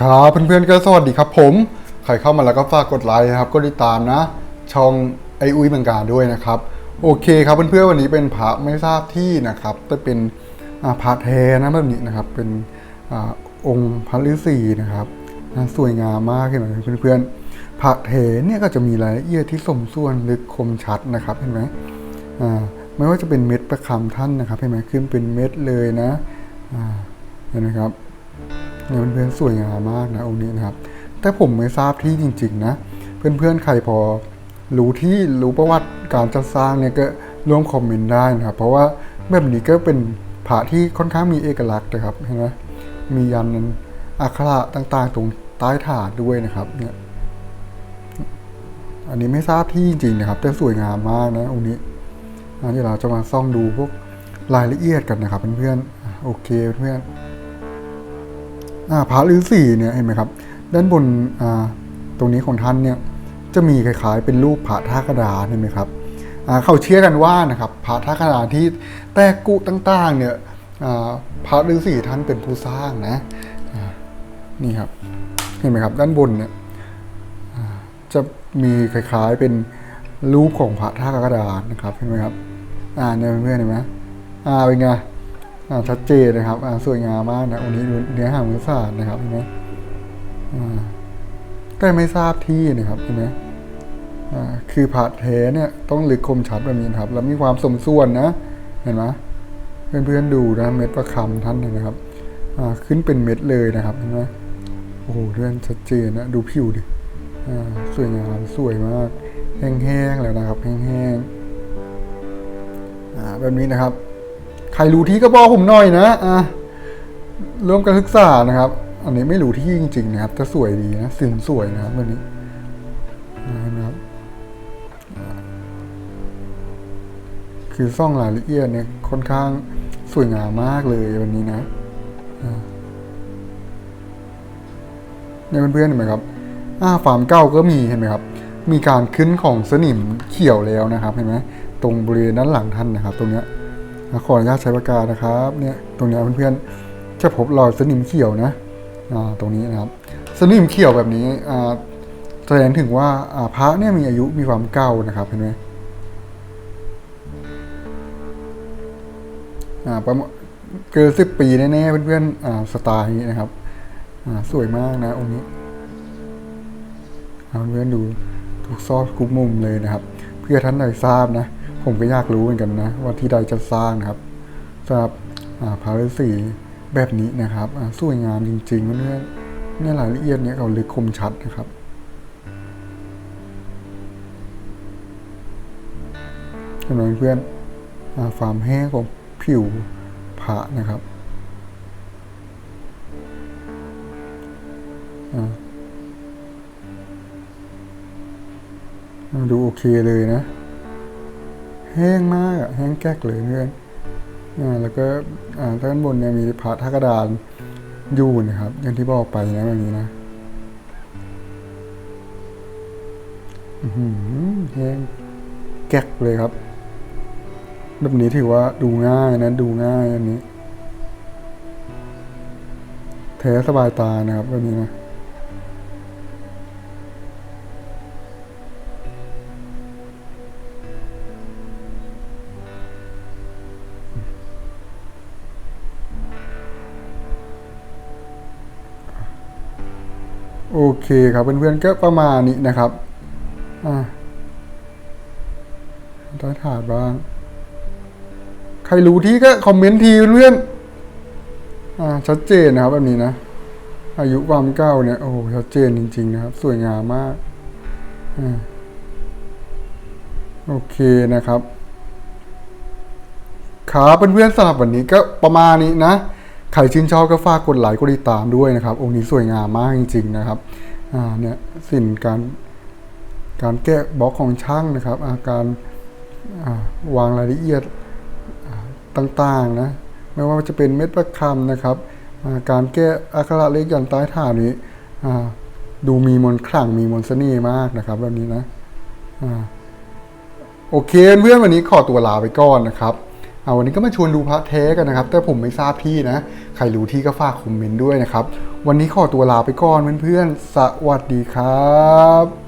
ครับเพื่อนๆก็สวัสดีครับผม ใครเข้ามาแล้วก็ฝากกดไลค์นะครับก็ติดตามนะ ช่องไออุ้ยเมืองการด้วยนะครับ โอเคครับเพื่อนๆวันนี้เป็นพระไม่ทราบที่นะครับแต่เป็นพระแท้นะแบบนี้นะครับ เป็นอองค์พระฤาษีนะครับสวยงามมากเห็นไหมเพื่อนๆพระแท้เนี่ยก็จะมีรายละเอียดที่สมส่วนลึกคมชัดนะครับเห็นไหมไม่ว่าจะเป็นเม็ดประคำท่านนะครับเห็นไหมขึ้นเป็นเม็ดเลยนะเห็นไหมครับ เนี่ยเพื่อนๆสวยงามมากนะองค์นี้นะครับ แต่ผมไม่ทราบที่จริง ๆ นะ เพื่อนๆใครพอรู้ที่รู้ประวัติการจัดสร้างเนี่ยก็ร่วมคอมเมนต์ได้นะครับ เพราะว่าแบบนี้ก็เป็นผาที่ค่อนข้างมีเอกลักษณ์นะครับเห็นไหมมียันอักขระต่างๆ ตรงใต้ฐานด้วยนะครับเนี่ยอันนี้ไม่ทราบที่จริงๆนะครับ แต่สวยงามมากนะองค์นี้อันนี้เราจะมาส่องดูพวกรายละเอียดกันนะครับเพื่อนๆโอเคเพื่อนๆ พระฤาษีเนี่ยเห็นไหมครับ ด้านบนตรงนี้ของท่านเนี่ยจะมีคล้ายๆ เป็นรูปพระท่ากระดาเห็นไหมครับเขาเชื่อกันว่านะครับพระท่ากระดาที่แตกกุต่างๆเนี่ยพระฤาษีท่านเป็นผู้สร้างนะนี่ครับเห็นไหมครับ ด้านบนเนี่ยจะมีคล้ายๆเป็นรูปของพระท่ากระดานนะครับเห็นไหมครับอ่าเนี่ยเพื่อนๆเห็นไหมอ่าเป็นไง ชัดเจนนะครับอ่าสวยงามมากนะวันนี้เนื้อหามือสารนะครับเห็นไหมอ่าแต่ไม่ทราบที่นะครับเห็นไหมอ่าคือผาดแท้เนี่ยต้องลึกคมชัดแบบนี้นะครับ แล้วมีความสมส่วนนะเห็นไหมเพื่อนๆดูนะเม็ดประคำท่านนะครับอ่าขึ้นเป็นเม็ดเลยนะครับเห็นไหมโอ้โหเรื่องชัดเจนนะดูผิวดิอ่าสวยงามสวยมาก แห้งๆแล้วนะครับ แห้งๆอ่าแบบนี้นะครับ ใครรู้ที่ก็บอกผมหน่อยนะอะร่วมกันศึกษานะครับ อันนี้ไม่รู้ที่จริงๆนะครับแต่สวยดีนะสินสวยนะครับวันนี้นะครับคือซ่องรายละเอียดเนี่ยค่อนข้างสวยงามมากเลยวันนี้นะเนี่ยเพื่อนๆเห็นไหมครับอ่าฟาร์มเก้าก็มีเห็นไหมครับ มีการขึ้นของสนิมเขียวแล้วนะครับ เห็นไหมตรงบริเวณด้านหลังท่านนะครับ ตรงเนี้ย ขออนุญาตใช้ปากกานะครับเนี่ยตรงนี้เพื่อนๆจะพบรอยสนิมเขียวนะตรงนี้นะครับ สนิมเขียวแบบนี้แสดงถึงว่าพระเนี่ยมีอายุมีความเก่านะครับเห็นไหมประมาณเกินสิบปีแน่ๆเพื่อนๆสไตล์นี้นะครับสวยมากนะองค์นี้เพื่อนๆดูทุกซอกทุกมุมเลยนะครับ เพื่อท่านใดทราบนะ ผมก็อยากรู้เหมือนกันนะ ว่าที่ใดจะสร้างนะครับสำหรับอ่าพระฤาษีแบบนี้นะครับสวยงามจริงๆเพื่อนๆเนี่ยรายละเอียดเนี่ยเขาลึกคมชัดนะครับเห็นไหมเพื่อนอ่าความแห้งของผิวพระนะครับดูโอเคเลยนะ แห้งมากอะแห้งแก๊กเลยเพื่อนแล้วก็อ่าด้านบนเนี่ยมีพระทักระดานอยู่นะครับ อย่างที่บอกไปนะแบบนี้นะแห้งแก๊กเลยครับ แบบนี้ถือว่าดูง่ายนะดูง่ายอันนี้แท้สบายตานะครับแบบนี้นะ โอเคครับเพื่อนๆก็ประมาณนี้นะครับอ่าได้ถาดบ้าง ใครรู้ที่ก็คอมเมนต์ทีเพื่อนๆอ่าชัดเจนนะครับแบบนี้นะ อายุความเก้าเนี่ยโอ้โหชัดเจนจริง ๆ นะครับ สวยงามมากอ่าโอเคนะครับครับเพื่อนๆสำหรับวันนี้ก็ประมาณนี้นะ ใครชื่นชอบก็ฝากกดไลค์กดติดตามด้วยนะครับ องค์นี้สวยงามมากจริง ๆ นะครับอ่าเนี่ยสินการการแกะบล็อกของช่างนะครับอาการาวางรายละเอียดต่างๆนะไม่ว่าจะเป็นเม็ดประคำนะครับาการแก้อักขระเล็กยันใต้ฐานนี้ดูมีมนต์ขลังมีมนเสน่ห์มากนะครับแบบนี้นะอโอเคเพื่อนวันนี้ขอตัวลาไปก่อนนะครับ เอาวันนี้ก็มาชวนดูพระเท้กันนะครับ แต่ผมไม่ทราบที่นะ ใครรู้ที่ก็ฝากคอมเมนต์ด้วยนะครับ วันนี้ขอตัวลาไปก่อนเพื่อนๆ สวัสดีครับ